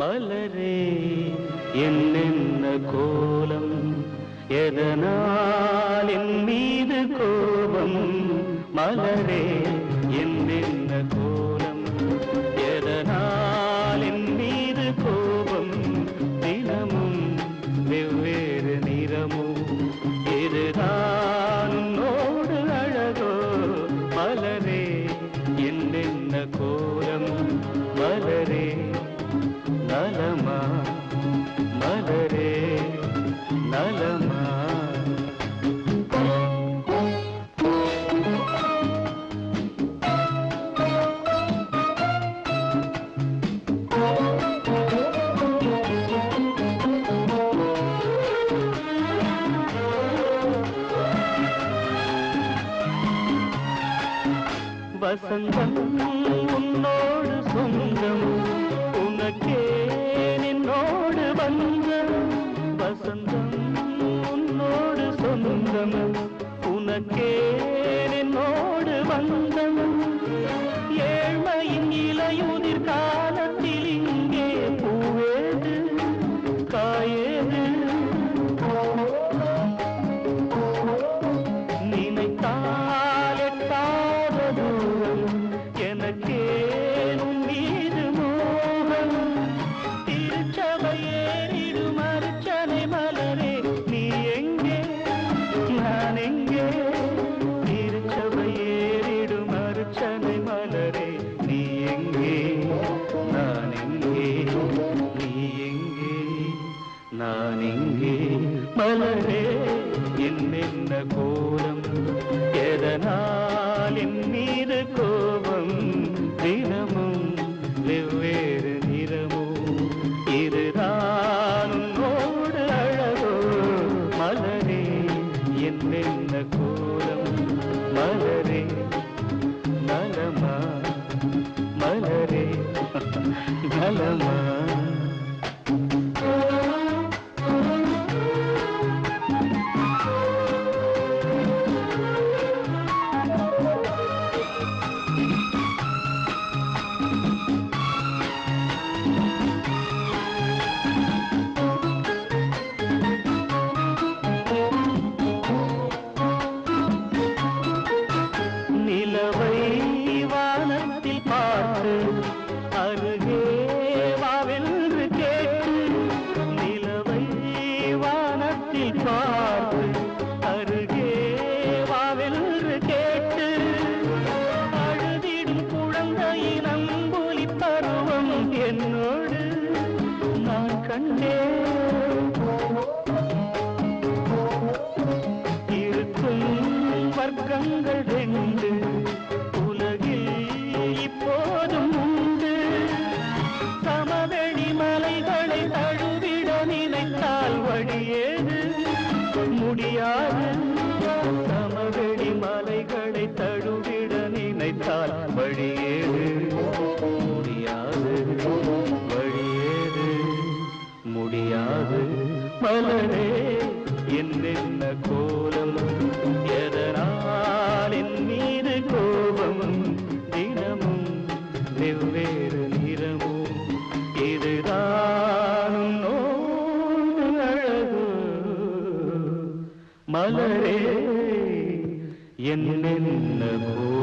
மலரே என்னென்ன கோலம். எதனால் என் மீது கோபம் மலரே? வசந்தம் உன்னோடு சொந்தம். உனக்கே நின்னோடு வந்தம் வசந்தம் உன்னோடு சொந்தம். உனக்கே நின்னோடு வந்தம் நான் எங்கே திருச்சபையேறிடும் அர்ச்சனை மலரே நீ எங்கே? நான் எங்கே? நீ எங்கே? நான் எங்கே? மலரே என்னென்ன கோலம் எதனால் என் மீது கோ என்னென்ன கோலம் மலரே நலமா மலரே நலமா கண்ணே. இருக்கும் வர்க்கங்கள் ரெண்டு. உலகில் இப்போதும் உண்டு. சமவெளி மலைகளை தழுவிட நினைத்தால் வழியேது முடியாது. கோலம் எதனால் என் மீது கோபம்? தினமும் வெவ்வேறு நிறமும் இதுதான் அழகு. மலரே என்னென்ன கோலம்?